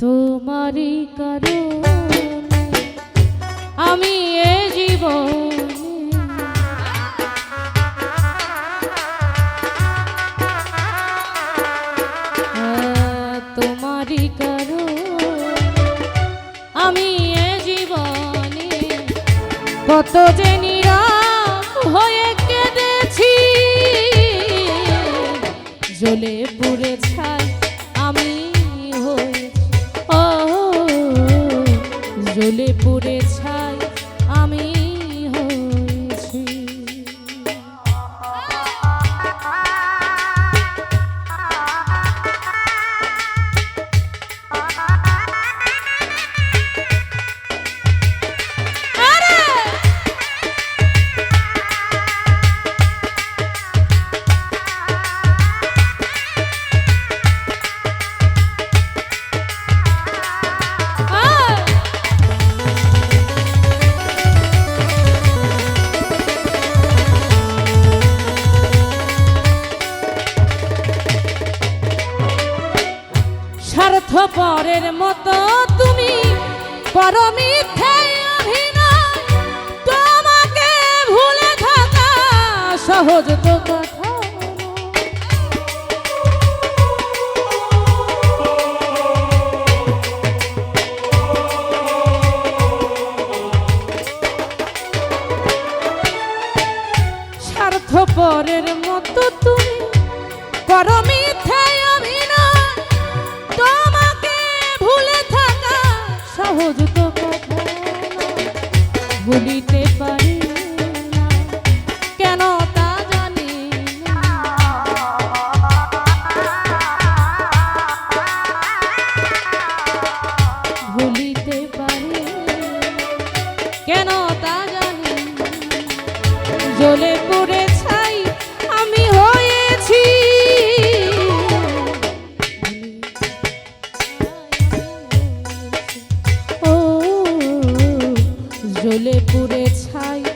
তোমারই কারণে আমি এ জীবন তোমারই আমি এ কত যে হয়ে কেঁদেছি জ্বলে পুড়েছি। সহজ তো কথা স্বার্থপরের মতো তুমি পরমী পুকুরে ছাই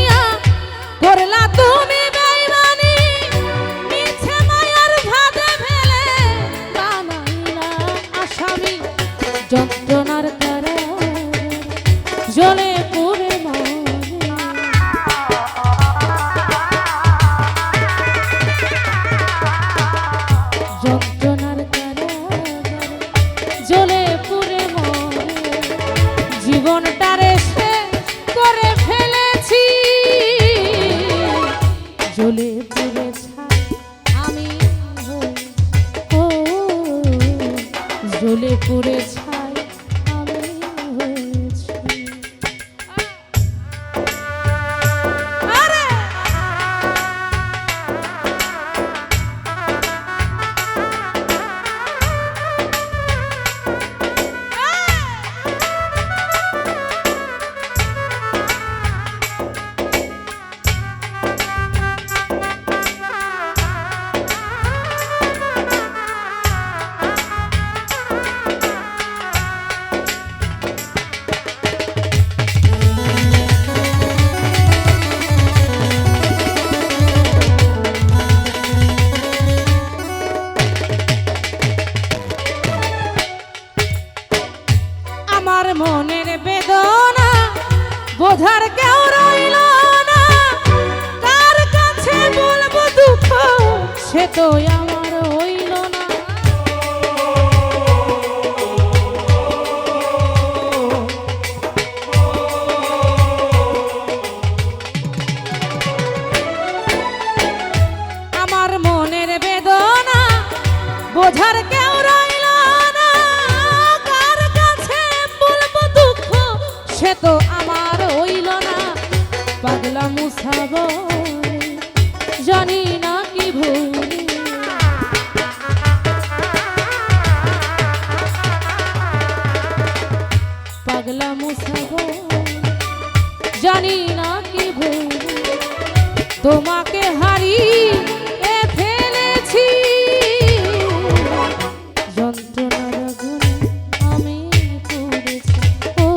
yo আমার মনের বেদনা বোঝার কেউ রইল না। কার কাছে বলব দুঃখ সে তো আমার তোমাকে হারিয়ে ফেলেছি। আমি পড়েছি। ও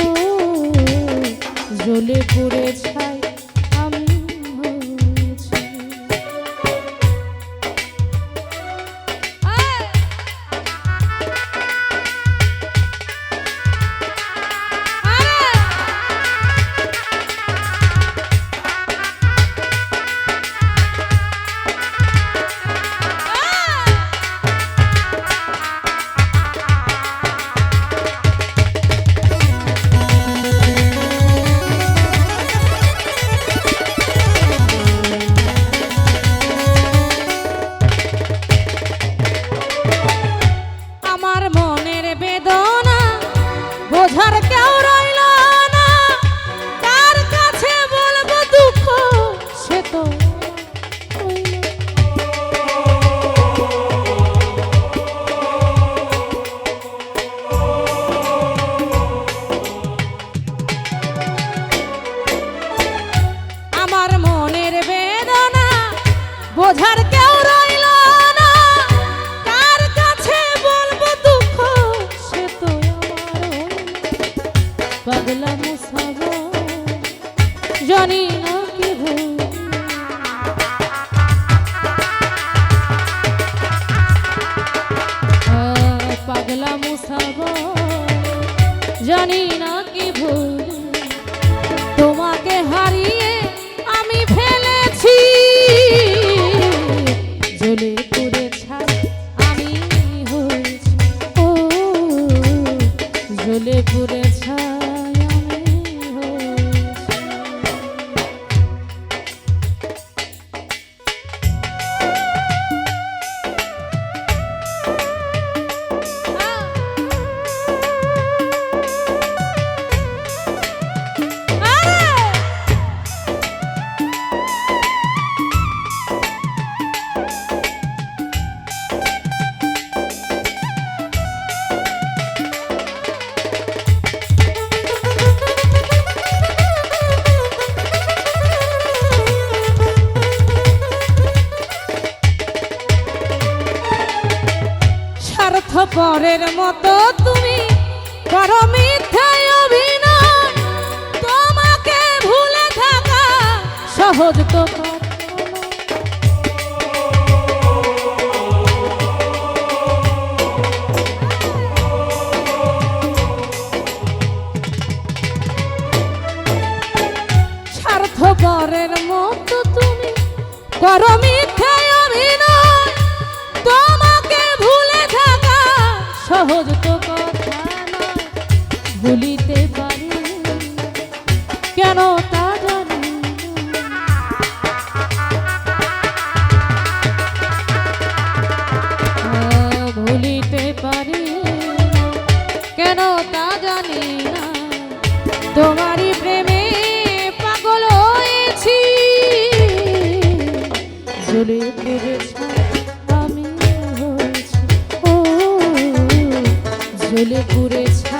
জানি না কি পাগলা মুসাব জানি না স্বার্থপরের মতো তুমি করো মিথ্যায় অভিনয়। তোমাকে ভুলে থাকা সহজ তো সহজ তো কথা নয়, ভুলিতে পারি কেন তা জানি। ভুলিতে পারি কেন তা জানি না। তোমারই প্রেমে পাগল হয়েছি। জ্বলে পুড়ে আমি হয়েছি